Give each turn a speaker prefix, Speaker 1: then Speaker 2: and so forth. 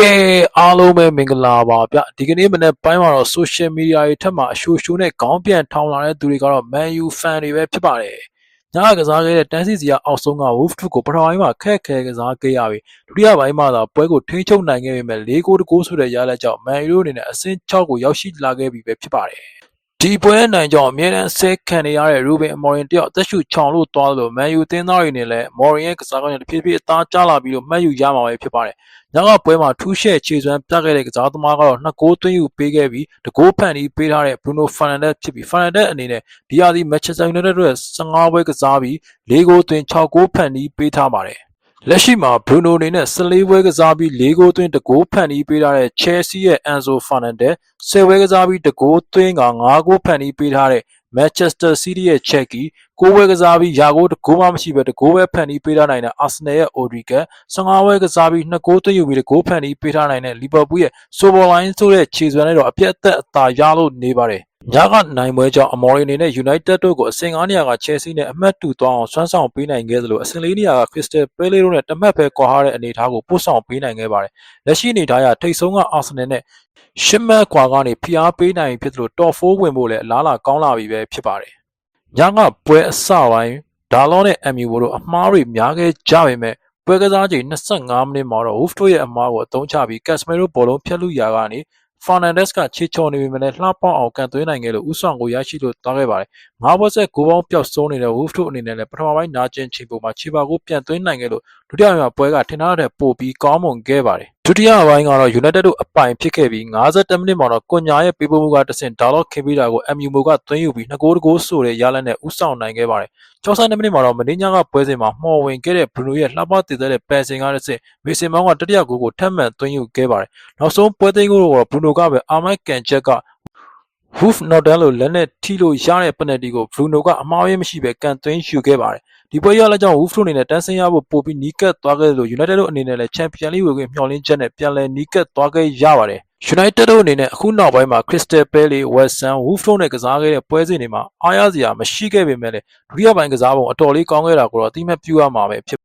Speaker 1: ကဲအားလုံးပဲမင်္ဂလာပါဗျဒီကနေ့မနေ့ပိုင်းမှာတော့ social media တွေထက်မှာအရှိုးရှိုးနဲ့ခေါင်းပြန်ထောင်လာတဲ့သူတွေကတော့ Man U fan တွေပဲဖြစ်ပါတယ်ညကစားခဲ့တဲ့တန်းစီစီကအောက်ဆုံးက Wolf ကိုပထမပိုင်းမှာခက်ခဲကစားခဲ့ရပြီးဒုတိယပိုင်းမှာသာပွဲကိုထိန်းချုပ်နိုင်ခဲ့ပေမဲ့၄ဂိုးတကိုးဆိုတဲ့ရလဒ်ကြောင့် Man U အနေနဲ့အဆင့်6ကိုရောက်ရှိလာခဲ့ပြီပဲဖြစ်ပါတယ် ဒီပွဲနိုင်ကြောင့်အမြဲတမ်းဆဲခံနေရတဲ့ Ruben Amorim တယောက်အသက်ရှူချောင်လို့သွားလို့ Man U တင်းသားတွေနဲ့လည်း Amorim ရဲ့ကစားကွင်းနဲ့တဖြည်းဖြည်းအသားကျလာပြီးတော့မှတ်ယူရမှာပဲဖြစ်ပါတယ်ညကပွဲမှာထူးရှဲခြေစွမ်းပြခဲ့တဲ့ကစားသမားကတော့နှစ်ဂိုးသွင်းယူပေးခဲ့ပြီးတဂိုးဖန်ပြီးပေးထားတဲ့ Bruno Fernandes ဖြစ်ပြီး Fernandes အနေနဲ့ဒီဟာဒီ Manchester United တို့ရဲ့15ပွဲကစားပြီး၄ဂိုးသွင်း6ဂိုးဖန်ပြီးပေးထားပါတယ် လက်ရှိမှာဘရူနိုအနေနဲ့14ပွဲကစားပြီး၄ဂိုးသွင်းတကိုးဖန်တီးပေးထားတဲ့ Chelsea ရဲ့ Enzo Fernandez 10ပွဲကစားပြီးတကိုးသွင်းက9ဂိုးဖန်တီးပေးထားတဲ့ Manchester City ရဲ့ Cheki 6ဝဲကစားပြီးရာကိုတကိုးမှမရှိပဲတကိုးပဲဖန်ပြီးပေးထားနိုင်တဲ့အာဆင်နယ်ရဲ့ Odegaard 15ဝဲကစားပြီး2ဂိုးသွင်းယူပြီးတကိုးဖန်ပြီးပေးထားနိုင်တဲ့ Liverpool ရဲ့ Soboline ဆိုတဲ့ခြေစွမ်းနဲ့တော့အပြတ်အသတ်အသာရလို့နေပါတယ်ညကနိုင်ပွဲကြောင့်အမော်ရီအနေနဲ့ United တို့ကိုအဆင့်9နေရာက Chelsea နဲ့အမှတ်တူသွားအောင်ဆွမ်းဆောင်ပေးနိုင်ခဲ့သလိုအဆင့်4နေရာက Crystal Palace တို့နဲ့တမတ်ပဲကွာဟတဲ့အနေအထားကိုပို့ဆောင်ပေးနိုင်ခဲ့ပါတယ်။လက်ရှိအနေအထားအရထိပ်ဆုံးက Arsenal နဲ့ရှစ်မှတ်ကွာကနေဖိအားပေးနိုင်ဖြစ်သလို Top 4ဝင်ဖို့လည်းအလားအလာကောင်းလာပြီပဲဖြစ်ပါတယ်။ ညကပွဲအစပိုင်းဒါလောနဲ့ MU တို့အမှားတွေများခဲ့ကြပေမဲ့ပွဲကစားချိန်25မိနစ်မှာတော့ Wolf တို့ရဲ့အမှားကိုအသုံးချပြီး Casemiro ဘောလုံးဖြတ်လူရာကနေ Fernandes ကခြေချော်နေပေမဲ့လည်းလှပအောင်ကန်သွင်းနိုင်ခဲ့လို့ဥဆောင်ကိုရရှိလို့သွားခဲ့ပါတယ်။ငါးဘွက်ဆက်ကိုပေါင်းပျောက်ဆုံးနေတဲ့ Wolf တို့အနေနဲ့လည်းပထမပိုင်းနာကျင်ချိန်ပုံမှာခြေပါကိုပြန်သွင်းနိုင်ခဲ့လို့ဒုတိယပိုင်းမှာပွဲကထင်ထားတဲ့ပို့ပြီးကောင်းမွန်ခဲ့ပါတယ်။ ဒုတိယပိုင်းကတော့ United တို့အပိုင်ဖြစ်ခဲ့ပြီး52မိနစ်မှာတော့ကွန်ညာရဲ့ပေးပို့မှုကတဆင့်ဒါလော့ခင်ပြီးတာကို MU မိုကသွင်းယူပြီး2ဂိုးတဂိုးဆိုတဲ့ရလဒ်နဲ့ဥဆောင်နိုင်ခဲ့ပါတယ်။62မိနစ်မှာတော့မင်းညာကပွဲစဉ်မှာမှော်ဝင်ခဲ့တဲ့ Bruno ရဲ့လှပတည်တဲ့ပယ်စင်ကတဆင့်မေဆင်မောင်းကတတိယဂိုးကိုထပ်မံသွင်းယူခဲ့ပါတယ်။နောက်ဆုံးပွဲသိမ်းကိုတော့ Bruno ကပဲအာမတ်ကန်ချက်က Wolf Nordan လို့လက်နဲ့ထိလို့ရတဲ့ penalty ကို Bruno ကအမှားရင်းမရှိပဲကန်သွင်းယူခဲ့ပါတယ်။ဒီပွဲရလက်ကြောင့် Wolf တို့အနေနဲ့တန်းဆင်းရဖို့ပို့ပြီးနီးကပ်သွားခဲ့လို့ United တို့အနေနဲ့လည်း Champions League ဝင်ခွင့်မျှော်လင့်ချက်နဲ့ပြန်လည်နီးကပ်သွားခဲ့ရပါတယ်။ United တို့အနေနဲ့အခုနောက်ပိုင်းမှာ Crystal Palace, West Ham, Wolf တို့နဲ့ကစားခဲ့တဲ့ပွဲစဉ်တွေမှာအားရစရာမရှိခဲ့ပေမဲ့လည်းဒုတိယပိုင်းကစားပုံအတော်လေးကောင်းခဲ့တာကိုတော့အတိအမှတ်ပြုရမှာပဲဖြစ်